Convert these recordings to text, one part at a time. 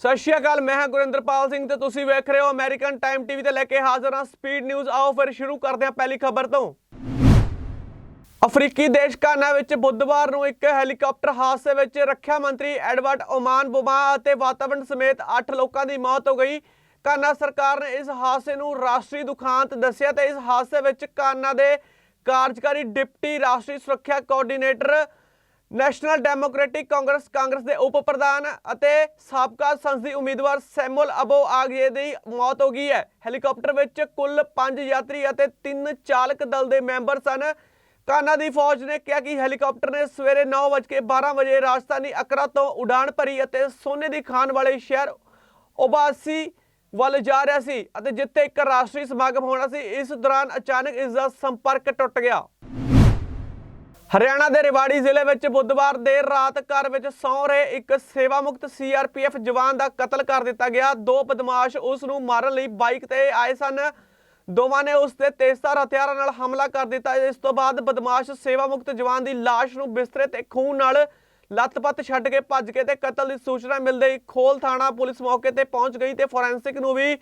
ਸਤਿ ਸ਼੍ਰੀ ਅਕਾਲ, ਮੈਂ ਹਾਂ ਗੁਰਿੰਦਰਪਾਲ ਸਿੰਘ ਤੇ ਤੁਸੀਂ ਵੇਖ ਰਹੇ ਹੋ ਅਮਰੀਕਨ ਟਾਈਮ ਟੀਵੀ ਤੇ ਲੈ ਕੇ ਹਾਜ਼ਰ ਹਾਂ ਸਪੀਡ ਨਿਊਜ਼ ਆਓ ਫਿਰ ਸ਼ੁਰੂ ਕਰਦੇ ਹਾਂ ਪਹਿਲੀ ਖਬਰ ਤੋਂ। ਅਫਰੀਕੀ ਦੇਸ਼ ਘਾਨਾ ਵਿੱਚ ਬੁੱਧਵਾਰ ਨੂੰ ਇੱਕ ਹੈਲੀਕਾਪਟਰ ਹਾਦਸੇ ਵਿੱਚ ਰੱਖਿਆ ਮੰਤਰੀ ਐਡਵਰਡ ਓਮਾਨ ਬੁਮਾ ਅਤੇ ਵਾਤਾਵਰਣ ਸਮੇਤ 8 ਲੋਕਾਂ ਦੀ ਮੌਤ ਹੋ ਗਈ। ਘਾਨਾ ਸਰਕਾਰ ਨੇ ਇਸ ਹਾਦਸੇ ਨੂੰ ਰਾਸ਼ਟਰੀ ਦੁਖਾਂਤ ਦੱਸਿਆ ਤੇ ਇਸ ਹਾਦਸੇ ਵਿੱਚ ਘਾਨਾ ਦੇ ਕਾਰਜਕਾਰੀ ਡਿਪਟੀ ਰਾਸ਼ਟਰੀ ਸੁਰੱਖਿਆ coordinator National Democratic Congress Congress ਦੇ ਉਪ ਪ੍ਰਧਾਨ ਅਤੇ ਸਾਬਕਾ ਸੰਸਦੀ ਉਮੀਦਵਾਰ ਸੈਮੂਅਲ ਅਬੋ ਆਗਏ ਦੀ ਮੌਤ ਹੋ ਗਈ ਹੈ। ਹੈਲੀਕਾਪਟਰ ਵਿੱਚ ਕੁੱਲ 5 ਯਾਤਰੀ ਅਤੇ 3 ਚਾਲਕ ਦਲ ਦੇ ਮੈਂਬਰ ਸਨ। ਕਾਨਾ ਦੀ ਫੌਜ ਨੇ ਕਿਹਾ ਕਿ ਹੈਲੀਕਾਪਟਰ ਨੇ ਸਵੇਰੇ 9:12 ਵਜੇ ਰਾਜਧਾਨੀ ਅਕਰਾ ਤੋਂ ਉਡਾਨ ਭਰੀ ਅਤੇ ਸੋਨੇ ਦੀ ਖਾਨ ਵਾਲੇ ਸ਼ਹਿਰ ਓਬਾਸੀ ਵੱਲ ਜਾ ਰਿਹਾ ਸੀ ਅਤੇ ਜਿੱਥੇ ਇੱਕ ਰਾਸ਼ਟਰੀ ਸਮਾਗਮ ਹੋਣਾ ਸੀ, ਇਸ ਦੌਰਾਨ ਅਚਾਨਕ ਇਸ ਦਾ ਸੰਪਰਕ ਟੁੱਟ ਗਿਆ। ਹਰਿਆਣਾ ਦੇ ਰਿਵਾੜੀ ਜ਼ਿਲ੍ਹੇ ਵਿੱਚ ਬੁੱਧਵਾਰ ਦੇਰ ਰਾਤ ਘਰ ਵਿੱਚ ਸੌਂ ਰਹੇ ਇੱਕ ਸੇਵਾ ਮੁਕਤ ਸੀਆਰਪੀਐਫ ਜਵਾਨ ਦਾ ਕਤਲ ਕਰ ਦਿੱਤਾ ਗਿਆ। ਦੋ ਬਦਮਾਸ਼ ਉਸ ਨੂੰ ਮਾਰਨ ਲਈ ਬਾਈਕ ਤੇ ਆਏ ਸਨ। ਦੋਵਾਂ ਨੇ ਉਸ ਤੇ ਤੇਜ਼ਧਾਰ ਹਥਿਆਰਾਂ ਨਾਲ ਹਮਲਾ ਕਰ ਦਿੱਤਾ। ਇਸ ਤੋਂ ਬਾਅਦ ਬਦਮਾਸ਼ ਸੇਵਾ ਮੁਕਤ ਜਵਾਨ ਦੀ ਲਾਸ਼ ਨੂੰ ਬਿਸਤਰੇ ਤੇ ਖੂਨ ਨਾਲ ਲੱਤਪੱਤ ਛੱਡ ਕੇ ਭੱਜ ਕੇ ਤੇ ਕਤਲ ਦੀ ਸੂਚਨਾ ਮਿਲਦੇ ਹੀ ਖੋਲ ਥਾਣਾ ਪੁਲਿਸ ਮੌਕੇ ਤੇ ਪਹੁੰਚ ਗਈ ਤੇ ਫੋਰੈਂਸਿਕ ਨੂੰ ਵੀ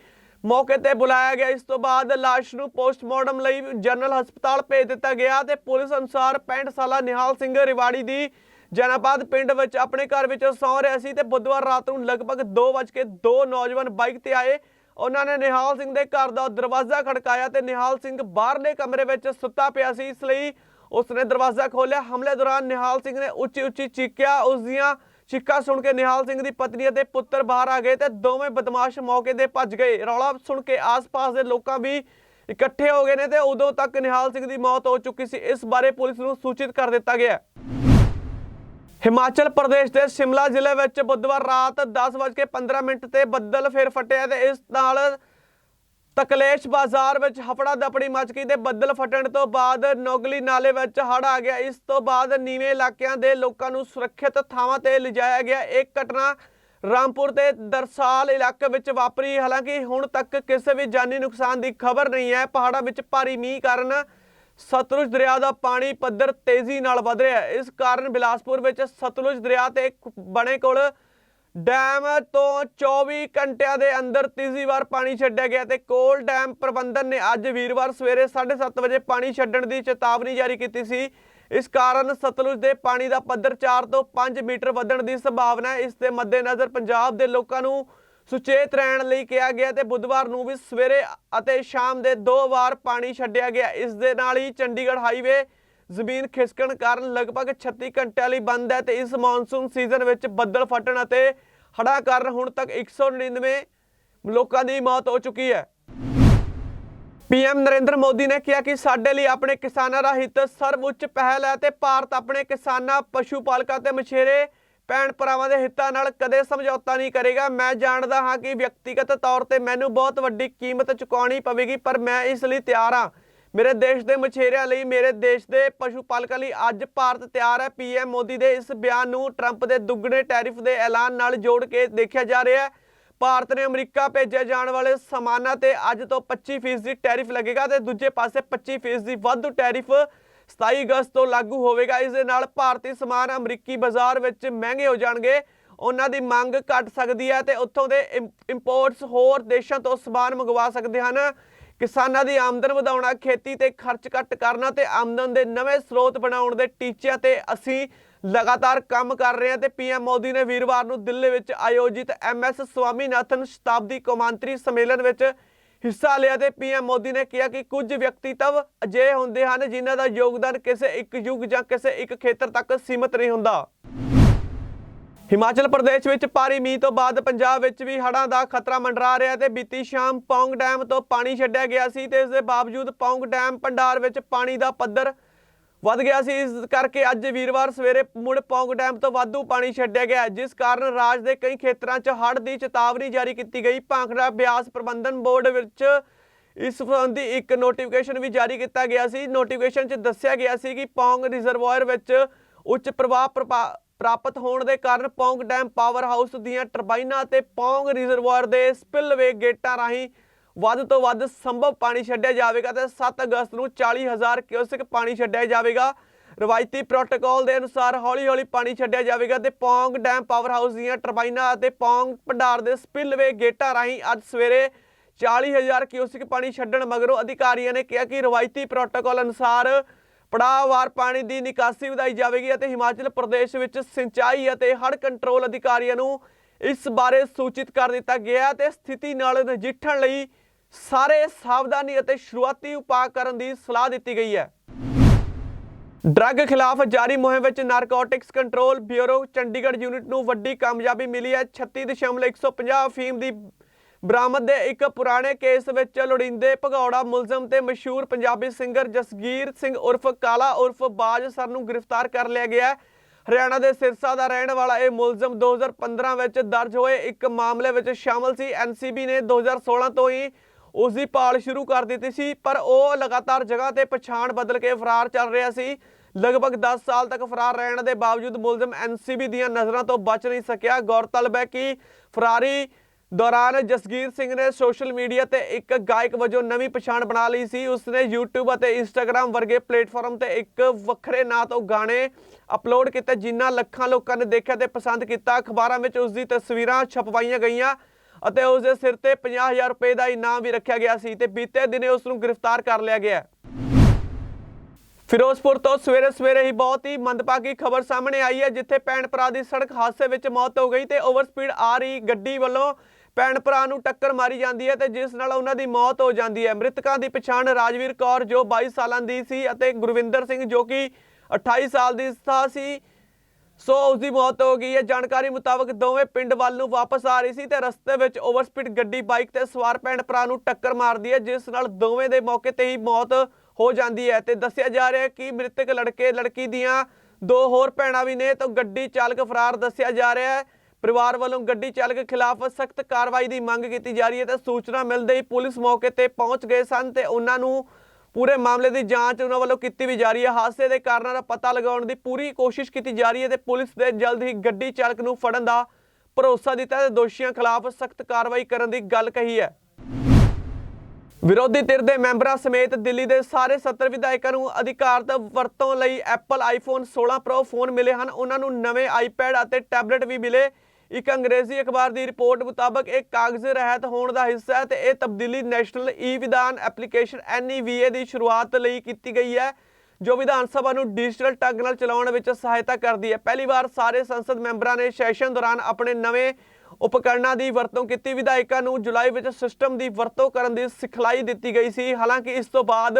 ਮੌਕੇ ਤੇ ਬੁਲਾਇਆ ਗਿਆ। ਇਸ ਤੋਂ ਬਾਅਦ ਲਾਸ਼ ਨੂੰ ਪੋਸਟਮਾਰਟਮ ਲਈ ਜਨਰਲ ਹਸਪਤਾਲ ਭੇਜ ਦਿੱਤਾ ਗਿਆ ਤੇ ਪੁਲਿਸ ਅਨੁਸਾਰ 65 ਸਾਲਾ ਨਿਹਾਲ ਸਿੰਘ ਰਿਵਾੜੀ ਦੀ ਜਨਾਬਾਦ ਪਿੰਡ ਵਿੱਚ ਆਪਣੇ ਘਰ ਵਿੱਚ ਸੌਂ ਰਿਹਾ ਸੀ ਤੇ ਬੁੱਧਵਾਰ ਰਾਤ ਨੂੰ ਲਗਭਗ 2:02 ਨੌਜਵਾਨ ਬਾਈਕ ਤੇ ਆਏ। ਉਹਨਾਂ ਨੇ ਨਿਹਾਲ ਸਿੰਘ ਦੇ ਘਰ ਦਾ ਦਰਵਾਜ਼ਾ ਖੜਕਾਇਆ ਤੇ ਨਿਹਾਲ ਸਿੰਘ ਬਾਹਰਲੇ ਕਮਰੇ ਵਿੱਚ ਸੁੱਤਾ ਪਿਆ ਸੀ। ਇਸ ਲਈ ਉਸਨੇ ਦਰਵਾਜ਼ਾ ਖੋਲ੍ਹਿਆ। ਹਮਲੇ ਦੌਰਾਨ ਨਿਹਾਲ ਸਿੰਘ ਨੇ ਉੱਚੀ ਉੱਚੀ ਚੀਕਿਆ ਉਸ ਦੀਆਂ ਚੀਕਾਂ ਸੁਣ ਕੇ ਨਿਹਾਲ ਸਿੰਘ ਦੀ ਪਤਨੀ ਅਤੇ ਪੁੱਤਰ ਬਾਹਰ ਆ ਗਏ ਤੇ ਦੋਵੇਂ ਬਦਮਾਸ਼ ਮੌਕੇ ਤੇ ਭੱਜ ਗਏ। ਰੌਲਾ ਸੁਣ ਕੇ ਆਸ-ਪਾਸ ਦੇ ਲੋਕਾਂ ਵੀ ਇਕੱਠੇ ਹੋ ਗਏ ਨੇ ਤੇ ਉਦੋਂ ਤੱਕ ਨਿਹਾਲ ਸਿੰਘ ਦੀ ਮੌਤ ਹੋ ਚੁੱਕੀ ਸੀ। ਇਸ ਬਾਰੇ ਪੁਲਿਸ ਨੂੰ ਸੂਚਿਤ ਕਰ ਦਿੱਤਾ ਗਿਆ ਹਿਮਾਚਲ ਪ੍ਰਦੇਸ਼ ਦੇ ਸ਼ਿਮਲਾ ਜ਼ਿਲ੍ਹੇ ਵਿੱਚ ਬੁੱਧਵਾਰ ਰਾਤ 10:15 ਮਿੰਟ ਤੇ ਬੱਦਲ ਫੇਰ ਫਟਿਆ ਤੇ ਇਸ ਨਾਲ ਤਕਲੇਸ਼ ਬਾਜ਼ਾਰ ਵਿੱਚ ਹਫੜਾ ਦਪੜੀ ਮਚ ਗਈ ਤੇ ਬੱਦਲ ਫਟਣ ਤੋਂ ਬਾਅਦ ਨੋਗਲੀ ਨਾਲੇ ਵਿੱਚ ਹੜ ਆ ਗਿਆ। ਇਸ ਤੋਂ ਬਾਅਦ ਨੀਵੇਂ ਇਲਾਕਿਆਂ ਦੇ ਲੋਕਾਂ ਨੂੰ ਸੁਰੱਖਿਅਤ ਥਾਵਾਂ ਤੇ ਲਿਜਾਇਆ ਗਿਆ। ਇਹ ਘਟਨਾ ਰਾਮਪੁਰ ਦੇ ਦਰਸਾਲ ਇਲਾਕੇ ਵਿੱਚ ਵਾਪਰੀ। ਹਾਲਾਂਕਿ ਹੁਣ ਤੱਕ ਕਿਸੇ ਵੀ ਜਾਨੀ ਨੁਕਸਾਨ ਦੀ ਖਬਰ ਨਹੀਂ ਹੈ। ਪਹਾੜਾਂ ਵਿੱਚ ਭਾਰੀ ਮੀਂਹ ਕਾਰਨ ਸਤਲੁਜ ਦਰਿਆ ਦਾ ਪਾਣੀ ਪੱਧਰ ਤੇਜ਼ੀ ਨਾਲ ਵਧ ਰਿਹਾ ਹੈ। ਇਸ ਕਾਰਨ ਬਿਲਾਸਪੁਰ ਵਿੱਚ ਸਤਲੁਜ ਦਰਿਆ ਤੇ ਬਣੇ ਕੋਲ ਡੈਮ ਤੋਂ 24 ਘੰਟਿਆਂ ਦੇ ਅੰਦਰ ਤੀਜੀ ਵਾਰ ਪਾਣੀ ਛੱਡਿਆ ਗਿਆ ਤੇ ਕੋਲ ਡੈਮ ਪ੍ਰਬੰਧਨ ਨੇ ਅੱਜ ਵੀਰਵਾਰ ਸਵੇਰੇ 7:30 ਵਜੇ ਪਾਣੀ ਛੱਡਣ ਦੀ ਚੇਤਾਵਨੀ ਜਾਰੀ ਕੀਤੀ ਸੀ। ਇਸ ਕਾਰਨ ਸਤਲੁਜ ਦੇ ਪਾਣੀ ਦਾ ਪੱਧਰ 4 ਤੋਂ 5 ਮੀਟਰ ਵਧਣ ਦੀ ਸੰਭਾਵਨਾ ਹੈ। ਇਸ ਦੇ ਮੱਦੇਨਜ਼ਰ ਪੰਜਾਬ ਦੇ ਲੋਕਾਂ ਨੂੰ ਸੁਚੇਤ ਰਹਿਣ ਲਈ ਕਿਹਾ ਗਿਆ ਤੇ ਬੁੱਧਵਾਰ ਨੂੰ ਵੀ ਸਵੇਰੇ ਅਤੇ ਸ਼ਾਮ ਦੇ ਦੋ ਵਾਰ ਪਾਣੀ ਛੱਡਿਆ ਗਿਆ। ਇਸ ਦੇ ਨਾਲ ਹੀ ਚੰਡੀਗੜ੍ਹ ਹਾਈਵੇ ਜ਼ਮੀਨ ਖਿਸਕਣ ਕਾਰਨ ਲਗਭਗ 36 ਘੰਟਿਆਂ ਲਈ ਬੰਦ ਹੈ ਤੇ ਇਸ ਮੌਨਸੂਨ ਸੀਜ਼ਨ ਵਿੱਚ ਬੱਦਲ ਫਟਣ ਅਤੇ ਹੜ੍ਹਾਂ ਕਾਰਨ ਹੁਣ ਤੱਕ 199 ਲੋਕਾਂ ਦੀ ਮੌਤ ਹੋ ਚੁੱਕੀ ਹੈ। ਪੀਐਮ ਨਰਿੰਦਰ ਮੋਦੀ ਨੇ ਕਿਹਾ ਕਿ ਸਾਡੇ ਲਈ ਆਪਣੇ ਕਿਸਾਨਾਂ ਦਾ ਹਿੱਤ ਸਰਵਉੱਚ ਪਹਿਲ ਹੈ ਤੇ ਭਾਰਤ ਆਪਣੇ ਕਿਸਾਨਾਂ, ਪਸ਼ੂ ਪਾਲਕਾਂ ਤੇ ਮਛੇਰੇ ਭੈਣ ਭਰਾਵਾਂ ਦੇ ਹਿੱਤਾਂ ਨਾਲ ਕਦੇ ਸਮਝੌਤਾ ਨਹੀਂ ਕਰੇਗਾ। ਮੈਂ ਜਾਣਦਾ ਹਾਂ ਕਿ ਵਿਅਕਤੀਗਤ ਤੌਰ ਤੇ ਮੈਨੂੰ ਬਹੁਤ ਵੱਡੀ ਕੀਮਤ ਚੁਕਾਉਣੀ ਪਵੇਗੀ, ਪਰ ਮੈਂ ਇਸ ਲਈ ਤਿਆਰ ਹਾਂ। ਮੇਰੇ ਦੇਸ਼ ਦੇ ਮਛੇਰਿਆਂ ਲਈ, ਮੇਰੇ ਦੇਸ਼ ਦੇ ਪਸ਼ੂ ਪਾਲਕਾਂ ਲਈ ਅੱਜ ਭਾਰਤ ਤਿਆਰ ਹੈ। ਪੀਐਮ ਮੋਦੀ ਦੇ ਇਸ ਬਿਆਨ ਨੂੰ ਟਰੰਪ ਦੇ ਦੁੱਗਣੇ ਟੈਰਿਫ ਦੇ ਐਲਾਨ ਨਾਲ ਜੋੜ ਕੇ ਦੇਖਿਆ ਜਾ ਰਿਹਾ ਹੈ। ਭਾਰਤ ਨੇ ਅਮਰੀਕਾ ਭੇਜੇ ਜਾਣ ਵਾਲੇ ਸਮਾਨਾਂ ਤੇ ਅੱਜ ਤੋਂ 25% ਦੀ ਟੈਰਿਫ ਲੱਗੇਗਾ ਤੇ ਦੂਜੇ ਪਾਸੇ 25% ਦੀ ਵਾਧੂ ਟੈਰਿਫ 27 ਅਗਸਤ ਤੋਂ ਲਾਗੂ ਹੋਵੇਗਾ। ਇਸ ਦੇ ਨਾਲ ਭਾਰਤੀ ਸਮਾਨ ਅਮਰੀਕੀ ਬਾਜ਼ਾਰ ਵਿੱਚ ਮਹਿੰਗੇ ਹੋ ਜਾਣਗੇ। ਉਹਨਾਂ ਦੀ ਮੰਗ ਘਟ ਸਕਦੀ ਹੈ ਤੇ ਉੱਥੋਂ ਦੇ ਇੰਪੋਰਟਸ ਹੋਰ ਦੇਸ਼ਾਂ ਤੋਂ ਸਮਾਨ ਮੰਗਵਾ ਸਕਦੇ ਹਨ। ਕਿਸਾਨਾਂ ਦੀ ਆਮਦਨ ਵਧਾਉਣਾ, ਖੇਤੀ ਤੇ ਖਰਚ ਘੱਟ ਕਰਨਾ ਤੇ ਆਮਦਨ ਦੇ ਨਵੇਂ ਸਰੋਤ ਬਣਾਉਣ ਦੇ ਟੀਚਿਆਂ ਤੇ ਅਸੀਂ ਲਗਾਤਾਰ ਕੰਮ ਕਰ ਰਹੇ ਹਾਂ ਤੇ ਪੀਐਮ ਮੋਦੀ ਨੇ ਵੀਰਵਾਰ ਨੂੰ ਦਿੱਲੀ ਵਿੱਚ ਆਯੋਜਿਤ ਐਮਐਸ ਸਵਾਮੀਨਾਥਨ ਸ਼ਤਾਬਦੀ ਕੌਮਾਂਤਰੀ ਸੰਮੇਲਨ ਵਿੱਚ ਹਿੱਸਾ ਲਿਆ ਤੇ ਪੀਐਮ ਮੋਦੀ ਨੇ ਕਿਹਾ ਕਿ ਕੁਝ ਵਿਅਕਤੀਤਵ ਅਜਿਹੇ ਹੁੰਦੇ ਹਨ ਜਿਨ੍ਹਾਂ ਦਾ ਯੋਗਦਾਨ ਕਿਸੇ ਇੱਕ ਯੁੱਗ ਜਾਂ ਕਿਸੇ ਇੱਕ ਖੇਤਰ ਤੱਕ ਸੀਮਤ ਨਹੀਂ ਹੁੰਦਾ। ਹਿਮਾਚਲ ਪ੍ਰਦੇਸ਼ ਵਿੱਚ ਭਾਰੀ ਮੀਂਹ ਤੋਂ ਬਾਅਦ ਪੰਜਾਬ ਵਿੱਚ ਵੀ ਹੜ੍ਹਾਂ ਦਾ ਖਤਰਾ ਮੰਡਰਾ ਰਿਹਾ ਤੇ ਬੀਤੀ ਸ਼ਾਮ ਪੌਂਗ ਡੈਮ ਤੋਂ ਪਾਣੀ ਛੱਡਿਆ ਗਿਆ ਸੀ ਤੇ ਇਸ ਦੇ ਬਾਵਜੂਦ ਪੌਂਗ ਡੈਮ ਭੰਡਾਰ ਵਿੱਚ ਪਾਣੀ ਦਾ ਪੱਧਰ ਵੱਧ ਗਿਆ ਸੀ। ਇਸ ਕਰਕੇ ਅੱਜ ਵੀਰਵਾਰ ਸਵੇਰੇ ਮੁੜ ਪੌਂਗ ਡੈਮ ਤੋਂ ਵਾਧੂ ਪਾਣੀ ਛੱਡਿਆ ਗਿਆ ਜਿਸ ਕਾਰਨ ਰਾਜ ਦੇ ਕਈ ਖੇਤਰਾਂ 'ਚ ਹੜ੍ਹ ਦੀ ਚੇਤਾਵਨੀ ਜਾਰੀ ਕੀਤੀ ਗਈ। ਭਾਂਖੜਾ ਬਿਆਸ ਪ੍ਰਬੰਧਨ ਬੋਰਡ ਵਿੱਚ ਇਸ ਸੰਬੰਧੀ ਇੱਕ ਨੋਟੀਫਿਕੇਸ਼ਨ ਵੀ ਜਾਰੀ ਕੀਤਾ ਗਿਆ ਸੀ। ਨੋਟੀਫਿਕੇਸ਼ਨ 'ਚ ਦੱਸਿਆ ਗਿਆ ਸੀ ਕਿ ਪੌਂਗ ਰਿਜ਼ਰਵਾਇਰ ਵਿੱਚ ਉੱਚ ਪ੍ਰਵਾਹ ਪ੍ਰਪਾ- ਪ੍ਰਾਪਤ ਹੋਣ ਦੇ ਕਾਰਨ ਪੌਂਗ ਡੈਮ ਪਾਵਰ ਹਾਊਸ ਦੀਆਂ ਟਰਬਾਈਨਾਂ ਅਤੇ ਪੌਂਗ ਰਿਜ਼ਰਵਾਇਰ ਦੇ ਸਪਿਲਵੇ ਗੇਟਾਂ ਰਾਹੀਂ ਵੱਧ ਤੋਂ ਵੱਧ ਸੰਭਵ ਪਾਣੀ ਛੱਡਿਆ ਜਾਵੇਗਾ ਤੇ 7 ਅਗਸਤ ਨੂੰ 40000 ਕਿਊਸਿਕ ਪਾਣੀ ਛੱਡਿਆ ਜਾਵੇਗਾ। ਰਵਾਇਤੀ ਪ੍ਰੋਟੋਕਾਲ ਦੇ ਅਨੁਸਾਰ ਹੌਲੀ-ਹੌਲੀ ਪਾਣੀ ਛੱਡਿਆ ਜਾਵੇਗਾ ਤੇ ਪੌਂਗ ਡੈਮ ਪਾਵਰ ਹਾਊਸ ਦੀਆਂ ਟਰਬਾਈਨਾਂ ਅਤੇ ਪੌਂਗ ਭੰਡਾਰ ਦੇ ਸਪਿਲਵੇ ਗੇਟਾਂ ਰਾਹੀਂ ਅੱਜ ਸਵੇਰੇ 40000 ਕਿਊਸਿਕ ਪਾਣੀ ਛੱਡਣ ਮਗਰੋਂ ਅਧਿਕਾਰੀਆਂ ਨੇ ਕਿਹਾ ਕਿ ਰਵਾਇਤੀ ਪ੍ਰੋਟੋਕਾਲ ਅਨੁਸਾਰ ਪੜਾਅਵਾਰ ਪਾਣੀ ਦੀ ਨਿਕਾਸੀ ਵਧਾਈ ਜਾਵੇਗੀ ਅਤੇ ਹਿਮਾਚਲ ਪ੍ਰਦੇਸ਼ ਵਿੱਚ ਸਿੰਚਾਈ ਅਤੇ ਹੜ੍ਹ ਕੰਟਰੋਲ ਅਧਿਕਾਰੀਆਂ ਨੂੰ ਇਸ ਬਾਰੇ ਸੂਚਿਤ ਕਰ ਦਿੱਤਾ ਗਿਆ ਤੇ ਸਥਿਤੀ ਨਾਲ ਨਜਿੱਠਣ ਲਈ ਸਾਰੇ ਸਾਵਧਾਨੀ ਅਤੇ ਸ਼ੁਰੂਆਤੀ ਉਪਾਅ ਕਰਨ ਦੀ ਸਲਾਹ ਦਿੱਤੀ ਗਈ ਹੈ। ਡਰੱਗ ਖਿਲਾਫ ਜਾਰੀ ਮੁਹਿੰਮ ਵਿੱਚ Narcotics Control Bureau Chandigarh unit ਨੂੰ ਵੱਡੀ ਕਾਮਯਾਬੀ ਮਿਲੀ ਹੈ। 36.150 ਅਫੀਮ ਦੀ ਬਰਾਮਦ ਦੇ ਇੱਕ ਪੁਰਾਣੇ ਕੇਸ ਵਿੱਚ ਲੋੜੀਂਦੇ ਭਗੌੜਾ ਮੁਲਜ਼ਮ ਤੇ ਮਸ਼ਹੂਰ ਪੰਜਾਬੀ ਸਿੰਗਰ ਜਸਗੀਰ ਸਿੰਘ ਉਰਫ ਕਾਲਾ ਉਰਫ ਬਾਜ ਸਰ ਨੂੰ ਗ੍ਰਿਫਤਾਰ ਕਰ ਲਿਆ ਗਿਆ ਹੈ। ਹਰਿਆਣਾ ਦੇ ਸਿਰਸਾ ਦਾ ਰਹਿਣ ਵਾਲਾ ਇਹ ਮੁਲਜ਼ਮ 2015 ਵਿੱਚ ਦਰਜ ਹੋਏ ਇੱਕ ਮਾਮਲੇ ਵਿੱਚ ਸ਼ਾਮਲ ਸੀ। ਐਨਸੀਬੀ ਨੇ 2016 ਤੋਂ ਹੀ ਉਸ ਦੀ ਭਾਲ ਸ਼ੁਰੂ ਕਰ ਦਿੱਤੀ ਸੀ, ਪਰ ਉਹ ਲਗਾਤਾਰ ਜਗ੍ਹਾ ਤੇ ਪਛਾਣ ਬਦਲ ਕੇ ਫਰਾਰ ਚੱਲ ਰਿਹਾ ਸੀ। ਲਗਭਗ 10 ਸਾਲ ਤੱਕ ਫਰਾਰ ਰਹਿਣ ਦੇ ਬਾਵਜੂਦ ਮੁਲਜ਼ਮ ਐਨਸੀਬੀ ਦੀਆਂ ਨਜ਼ਰਾਂ ਤੋਂ ਬਚ ਨਹੀਂ ਸਕਿਆ। ਗੌਰਤਲਬ ਹੈ ਕਿ ਫਰਾਰੀ ਦੌਰਾਨ ਜਸਗੀਰ ਸਿੰਘ ਨੇ ਸੋਸ਼ਲ ਮੀਡੀਆ ਤੇ ਇੱਕ ਗਾਇਕ ਵਜੋਂ ਨਵੀਂ ਪਛਾਣ ਬਣਾ ਲਈ ਸੀ। ਉਸਨੇ YouTube ਅਤੇ Instagram ਵਰਗੇ ਪਲੇਟਫਾਰਮ ਤੇ ਇੱਕ ਵੱਖਰੇ ਨਾਂ ਤੋਂ ਗਾਣੇ ਅਪਲੋਡ ਕੀਤੇ, ਜਿਨ੍ਹਾਂ ਲੱਖਾਂ ਲੋਕਾਂ ਨੇ ਦੇਖਿਆ ਤੇ ਪਸੰਦ ਕੀਤਾ। ਅਖਬਾਰਾਂ ਵਿੱਚ ਉਸ ਦੀ ਤਸਵੀਰਾਂ ਛਪਵਾਈਆਂ ਗਈਆਂ ਅਤੇ ਉਸ ਦੇ ਸਿਰ ਤੇ 50000 ਰੁਪਏ ਦਾ ਇਨਾਮ ਵੀ ਰੱਖਿਆ ਗਿਆ ਸੀ ਤੇ ਬੀਤੇ ਦਿਨੇ ਉਸ ਨੂੰ ਗ੍ਰਿਫਤਾਰ ਕਰ ਲਿਆ ਗਿਆ। ਫਿਰੋਜ਼ਪੁਰ ਤੋਂ ਸਵੇਰੇ ਸਵੇਰੇ ਹੀ ਬਹੁਤ ਹੀ ਮੰਦਭਾਗੀ ਖਬਰ ਸਾਹਮਣੇ ਆਈ ਹੈ, ਜਿੱਥੇ ਭੈਣ ਭਰਾ ਦੀ ਸੜਕ ਹਾਦਸੇ ਵਿੱਚ ਮੌਤ ਹੋ ਗਈ ਤੇ ਓਵਰ ਸਪੀਡ ਆ ਰਹੀ ਗੱਡੀ ਵੱਲੋਂ ਭੈਣ ਭਰਾ ਨੂੰ ਟੱਕਰ ਮਾਰੀ ਜਾਂਦੀ ਹੈ ਤੇ ਜਿਸ ਨਾਲ ਉਹਨਾਂ ਦੀ ਮੌਤ ਹੋ ਜਾਂਦੀ ਹੈ। ਮ੍ਰਿਤਕਾਂ ਦੀ ਪਛਾਣ ਰਾਜਵੀਰ ਕੌਰ, ਜੋ 22 ਸਾਲਾਂ ਦੀ ਸੀ, ਅਤੇ ਗੁਰਵਿੰਦਰ ਸਿੰਘ, ਜੋ ਕਿ 28 ਸਾਲ ਦੀ ਸਥਾ ਸੀ। ਸੋ ਉਸ ਦੀ ਮੌਤ ਹੋ ਗਈ ਹੈ। ਜਾਣਕਾਰੀ ਮੁਤਾਬਕ ਦੋਵੇਂ ਪਿੰਡ ਵੱਲ ਨੂੰ ਵਾਪਸ ਆ ਰਹੀ ਸੀ ਤੇ ਰਸਤੇ ਵਿੱਚ ਓਵਰ ਸਪੀਡ ਗੱਡੀ, ਬਾਈਕ ਤੇ ਸਵਾਰ ਭੈਣ ਭਰਾ ਨੂੰ ਟੱਕਰ ਮਾਰਦੀ ਹੈ, ਜਿਸ ਨਾਲ ਦੋਵੇਂ ਦੇ ਮੌਕੇ ਤੇ ਹੀ ਮੌਤ ਹੋ ਜਾਂਦੀ ਹੈ। ਤੇ ਦੱਸਿਆ ਜਾ ਰਿਹਾ ਹੈ ਕਿ ਮ੍ਰਿਤਕ ਲੜਕੇ, ਲੜਕੀ ਦੀਆਂ ਦੋ ਹੋਰ ਭੈਣਾਂ ਵੀ ਨੇ। ਤਾਂ ਗੱਡੀ ਚਾਲਕ ਫਰਾਰ ਦੱਸਿਆ ਜਾ ਰਿਹਾ ਹੈ ਪਰਿਵਾਰ ਵੱਲੋਂ ਗੱਡੀ ਚਾਲਕ ਖਿਲਾਫ ਸਖਤ ਕਾਰਵਾਈ ਦੀ ਮੰਗ ਕੀਤੀ ਜਾ ਰਹੀ ਹੈ ਤੇ ਸੂਚਨਾ ਮਿਲਦੇ ਹੀ ਪੁਲਿਸ ਮੌਕੇ ਤੇ ਪਹੁੰਚ ਗਏ ਸਨ ਤੇ ਉਹਨਾਂ ਨੂੰ ਪੂਰੇ ਮਾਮਲੇ ਦੀ ਜਾਂਚ ਉਹਨਾਂ ਵੱਲੋਂ ਕੀਤੀ ਵੀ ਜਾ ਰਹੀ ਹੈ। ਹਾਦਸੇ ਦੇ ਕਾਰਨਾਂ ਦਾ ਪਤਾ ਲਗਾਉਣ ਦੀ ਪੂਰੀ ਕੋਸ਼ਿਸ਼ ਕੀਤੀ ਜਾ ਰਹੀ ਹੈ ਤੇ ਪੁਲਿਸ ਨੇ ਜਲਦ ਹੀ ਗੱਡੀ ਚਾਲਕ ਨੂੰ ਫੜਨ ਦਾ ਭਰੋਸਾ ਦਿੱਤਾ ਹੈ ਤੇ ਦੋਸ਼ੀਆਂ ਖਿਲਾਫ ਸਖਤ ਕਾਰਵਾਈ ਕਰਨ ਦੀ ਗੱਲ ਕਹੀ ਹੈ। ਵਿਰੋਧੀ ਧਿਰ ਦੇ ਮੈਂਬਰਾਂ ਸਮੇਤ ਦਿੱਲੀ ਦੇ ਸਾਰੇ 70 ਵਿਧਾਇਕਾਂ ਨੂੰ ਅਧਿਕਾਰਤ ਵਰਤੋਂ ਲਈ ਐਪਲ ਆਈਫੋਨ 16 ਪ੍ਰੋ ਫੋਨ ਮਿਲੇ ਹਨ। ਉਹਨਾਂ ਨੂੰ ਨਵੇਂ ਆਈਪੈਡ ਅਤੇ ਟੈਬਲੇਟ ਵੀ ਮਿਲੇ। ਇੱਕ ਅੰਗਰੇਜ਼ੀ ਅਖਬਾਰ ਦੀ ਰਿਪੋਰਟ ਮੁਤਾਬਕ ਇਹ ਕਾਗਜ਼ ਰਹਿਤ ਹੋਣ ਦਾ ਹਿੱਸਾ ਹੈ ਤੇ ਇਹ ਤਬਦੀਲੀ ਨੈਸ਼ਨਲ ਈ ਵਿਧਾਨ ਐਪਲੀਕੇਸ਼ਨ NEVA ਦੀ ਸ਼ੁਰੂਆਤ ਲਈ ਕੀਤੀ ਗਈ ਹੈ, ਜੋ ਵਿਧਾਨ ਸਭਾ ਨੂੰ ਡਿਜੀਟਲ ਢੰਗ ਨਾਲ ਚਲਾਉਣ ਵਿੱਚ ਸਹਾਇਤਾ ਕਰਦੀ ਹੈ। ਪਹਿਲੀ ਵਾਰ ਸਾਰੇ ਸੰਸਦ ਮੈਂਬਰਾਂ ਨੇ ਸੈਸ਼ਨ ਦੌਰਾਨ ਆਪਣੇ ਨਵੇਂ ਉਪਕਰਨਾਂ ਦੀ ਵਰਤੋਂ ਕੀਤੀ। ਵਿਧਾਇਕਾਂ ਨੂੰ ਜੁਲਾਈ ਵਿੱਚ ਸਿਸਟਮ ਦੀ ਵਰਤੋਂ ਕਰਨ ਦੀ ਸਿਖਲਾਈ ਦਿੱਤੀ ਗਈ ਸੀ। ਹਾਲਾਂਕਿ ਇਸ ਤੋਂ ਬਾਅਦ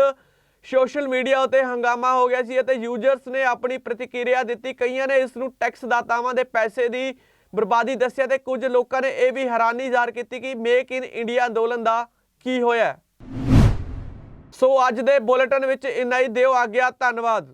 ਸੋਸ਼ਲ ਮੀਡੀਆ ਉਤੇ ਹੰਗਾਮਾ ਹੋ ਗਿਆ ਸੀ ਅਤੇ ਯੂਜ਼ਰਸ ਨੇ ਆਪਣੀ ਪ੍ਰਤੀਕਿਰਿਆ ਦਿੱਤੀ। ਕਈਆਂ ਨੇ ਇਸ ਨੂੰ ਟੈਕਸ ਦਾਤਾਵਾਂ ਦੇ ਪੈਸੇ ਦੀ ਬਰਬਾਦੀ ਦੱਸਿਆ ਤੇ ਕੁਝ ਲੋਕਾਂ ਨੇ ਇਹ ਵੀ ਹੈਰਾਨੀ ਜ਼ਾਹਰ ਕੀਤੀ ਕਿ ਮੇਕ ਇਨ ਇੰਡੀਆ ਅੰਦੋਲਨ ਦਾ ਕੀ ਹੋਇਆ ਸੋ ਅੱਜ ਦੇ ਬੁਲੇਟਿਨ ਵਿੱਚ ਇੰਨਾ ਹੀ। ਦਿਓ ਆ ਗਿਆ ਧੰਨਵਾਦ।